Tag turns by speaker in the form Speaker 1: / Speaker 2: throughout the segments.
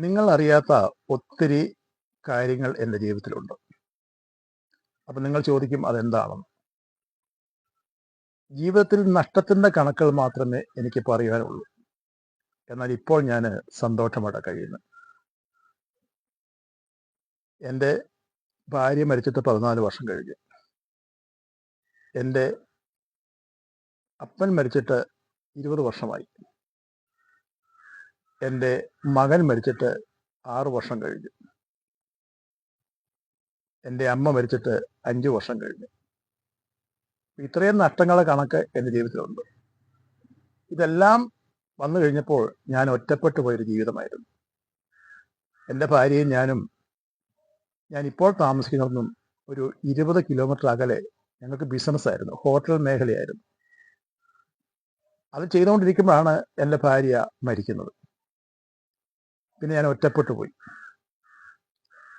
Speaker 1: നിങ്ങൾ അറിയാത്ത ഒത്തിരി കാര്യങ്ങൾ എന്റെ ജീവിതത്തിലുണ്ട്. അപ്പം നിങ്ങൾ ചോദിക്കും അതെന്താണെന്ന്? ജീവിതത്തിൽ നഷ്ടത്തിന്റെ കണക്കുകൾ മാത്രമേ എനിക്ക് പറയാനുള്ളൂ എന്നാൽ ഇപ്പോൾ ഞാൻ സന്തോഷമായിട്ട് കഴിയുന്നു എന്റെ ഭാര്യ മരിച്ചിട്ട് പതിനാല് വർഷം കഴിഞ്ഞു. എന്റെ അപ്പൻ മരിച്ചിട്ട് ഇരുപത് വർഷമായി. എന്റെ മകൻ മരിച്ചിട്ട് ആറ് വർഷം കഴിഞ്ഞു. എന്റെ അമ്മ മരിച്ചിട്ട് അഞ്ച് വർഷം കഴിഞ്ഞു. ഇത്രയും നഷ്ടങ്ങളെ കണക്ക് എന്റെ ജീവിതത്തിലുണ്ട്. ഇതെല്ലാം വന്നു കഴിഞ്ഞപ്പോൾ ഞാൻ ഒറ്റപ്പെട്ടു പോയൊരു ജീവിതമായിരുന്നു. എന്റെ ഭാര്യയും ഞാനും ഞാൻ ഇപ്പോൾ താമസിക്കുന്നതൊന്നും ഒരു ഇരുപത് കിലോമീറ്റർ അകലെ ഞങ്ങൾക്ക് ബിസിനസ്സായിരുന്നു ഹോട്ടൽ മേഖലയായിരുന്നു. അത് ചെയ്തുകൊണ്ടിരിക്കുമ്പോഴാണ് എന്റെ ഭാര്യ മരിക്കുന്നത്. പിന്നെ ഞാൻ ഒറ്റപ്പെട്ടു പോയി.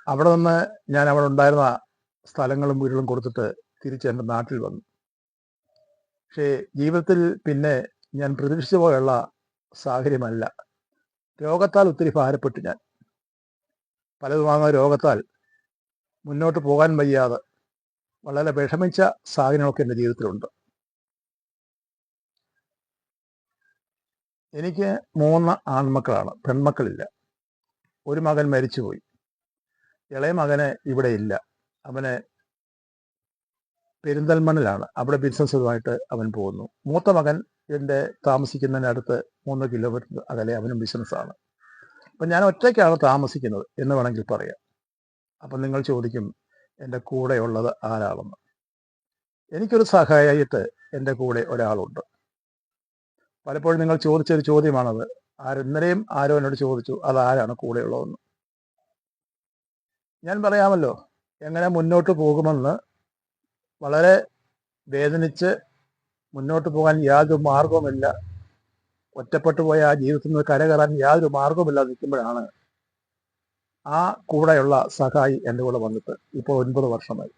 Speaker 1: അവിടെ നിന്ന് ഞാൻ അവിടെ ഉണ്ടായിരുന്ന സ്ഥലങ്ങളും വീടുകളും കൊടുത്തിട്ട് തിരിച്ച് എന്റെ നാട്ടിൽ വന്നു. പക്ഷേ ജീവിതത്തിൽ പിന്നെ ഞാൻ പ്രതീക്ഷിച്ച പോയുള്ള സാഹചര്യമല്ല. രോഗത്താൽ ഒത്തിരി ഭാരപ്പെട്ടു ഞാൻ. പലതുമാകുന്ന രോഗത്താൽ മുന്നോട്ട് പോകാൻ വയ്യാതെ വളരെ വിഷമിച്ച സാഹചര്യങ്ങളൊക്കെ എന്റെ ജീവിതത്തിലുണ്ട്. എനിക്ക് മൂന്ന് ആൺമക്കളാണ്. പെൺമക്കളില്ല. ഒരു മകൻ മരിച്ചുപോയി. ഇളയ മകന് ഇവിടെ ഇല്ല. അവന് പെരിന്തൽമണ്ണിലാണ്. അവിടെ ബിസിനസ്സുമായിട്ട് അവൻ പോകുന്നു. മൂത്ത മകൻ എന്റെ താമസിക്കുന്നതിനടുത്ത് മൂന്ന് കിലോമീറ്റർ അകലെ അവനും ബിസിനസ്സാണ് അപ്പം ഞാൻ ഒറ്റയ്ക്കാണ് താമസിക്കുന്നത് എന്ന് വേണമെങ്കിൽ പറയാം. അപ്പം നിങ്ങൾ ചോദിക്കും എന്റെ കൂടെയുള്ളത് ആരാണെന്ന്. എനിക്കൊരു സഹായിട്ട് എന്റെ കൂടെ ഒരാളുണ്ട്. പലപ്പോഴും നിങ്ങൾ ചോദിച്ചൊരു ചോദ്യമാണത്. ആര് ആരോ എന്നോട് ചോദിച്ചു അതാരാണ് കൂടെയുള്ളതെന്ന് ഞാൻ പറയാമല്ലോ എങ്ങനെ മുന്നോട്ട് പോകുമെന്ന് വളരെ വേദനിച്ച് മുന്നോട്ട് പോകാൻ യാതൊരു മാർഗവുമില്ല. ഒറ്റപ്പെട്ടു പോയ ആ ജീവിതത്തിൽ നിന്ന് കരകയറാൻ യാതൊരു മാർഗവുമില്ലാതെ നിൽക്കുമ്പോഴാണ് ആ കൂടെയുള്ള സഹായി എന്റെ കൂടെ വന്നിട്ട് ഇപ്പോൾ ഒൻപത് വർഷമായി.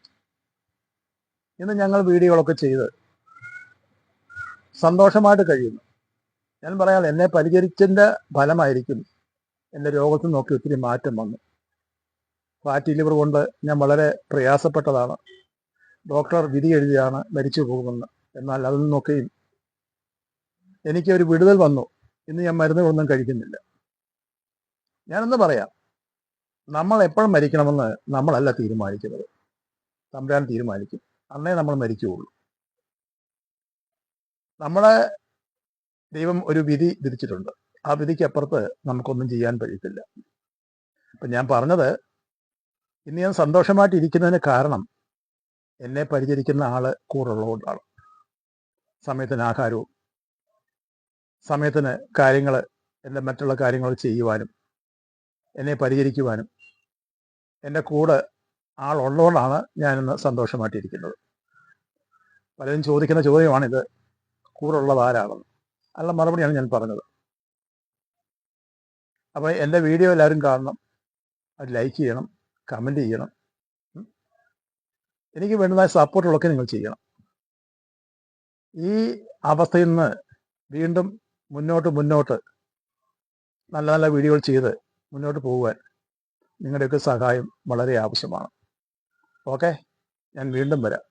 Speaker 1: ഇന്ന് ഞങ്ങൾ വീഡിയോകളൊക്കെ ചെയ്ത് സന്തോഷമായിട്ട് കഴിയുന്നു. ഞാൻ പറയാം എന്നെ പരിചരിച്ചതിന്റെ ഫലമായിരിക്കും എന്റെ രോഗത്തിൽ നോക്കി ഒത്തിരി മാറ്റം വന്നു. ഫാറ്റി ലിവർ കൊണ്ട് ഞാൻ വളരെ പ്രയാസപ്പെട്ടതാണ്. ഡോക്ടർ വിധി എഴുതിയാണ് മരിച്ചു പോകുമെന്ന് എന്നാൽ അതിൽ നിന്നൊക്കെയും എനിക്ക് ഒരു വിടുതൽ വന്നു. ഇന്ന് ഞാൻ മരുന്നുകളൊന്നും കഴിക്കുന്നില്ല. ഞാനൊന്ന് പറയാം? നമ്മൾ എപ്പോഴും മരിക്കണമെന്ന് നമ്മളല്ല തീരുമാനിക്കുന്നത്. തമ്പുരാൻ തീരുമാനിക്കും. അന്നേ നമ്മൾ മരിക്കുകയുള്ളൂ നമ്മളെ ദൈവം ഒരു വിധി വിധിച്ചിട്ടുണ്ട്. ആ വിധിക്ക് അപ്പുറത്ത് നമുക്കൊന്നും ചെയ്യാൻ കഴിയത്തില്ല. അപ്പം ഞാൻ പറഞ്ഞത് ഇന്ന് ഞാൻ സന്തോഷമായിട്ട് ഇരിക്കുന്നതിന് കാരണം എന്നെ പരിചരിക്കുന്ന ആൾ കൂടുള്ളതുകൊണ്ടാണ് സമയത്തിന് ആഹാരവും സമയത്തിന് കാര്യങ്ങൾ എന്റെ മറ്റുള്ള കാര്യങ്ങൾ ചെയ്യുവാനും എന്നെ പരിചരിക്കുവാനും എന്റെ കൂടെ ആളുള്ളതുകൊണ്ടാണ് ഞാനിന്ന് സന്തോഷമായിട്ടിരിക്കുന്നത്. പലരും ചോദിക്കുന്ന ചോദ്യമാണിത് കൂടുള്ളത് ആരാണെന്ന് അല്ല മറുപടിയാണ് ഞാൻ പറഞ്ഞത്. അപ്പോൾ എന്റെ വീഡിയോ എല്ലാവരും കാണണം. അത് ലൈക്ക് ചെയ്യണം കമന്റ് ചെയ്യണം. എനിക്ക് വേണ്ടുന്ന സപ്പോർട്ടുകളൊക്കെ നിങ്ങൾ ചെയ്യണം. ഈ അവസ്ഥയിൽ നിന്ന് വീണ്ടും മുന്നോട്ട് മുന്നോട്ട് നല്ല നല്ല വീഡിയോകൾ ചെയ്ത് മുന്നോട്ട് പോകുവാൻ നിങ്ങളുടെയൊക്കെ സഹായം വളരെ ആവശ്യമാണ്. ഓക്കെ ഞാൻ വീണ്ടും വരാം.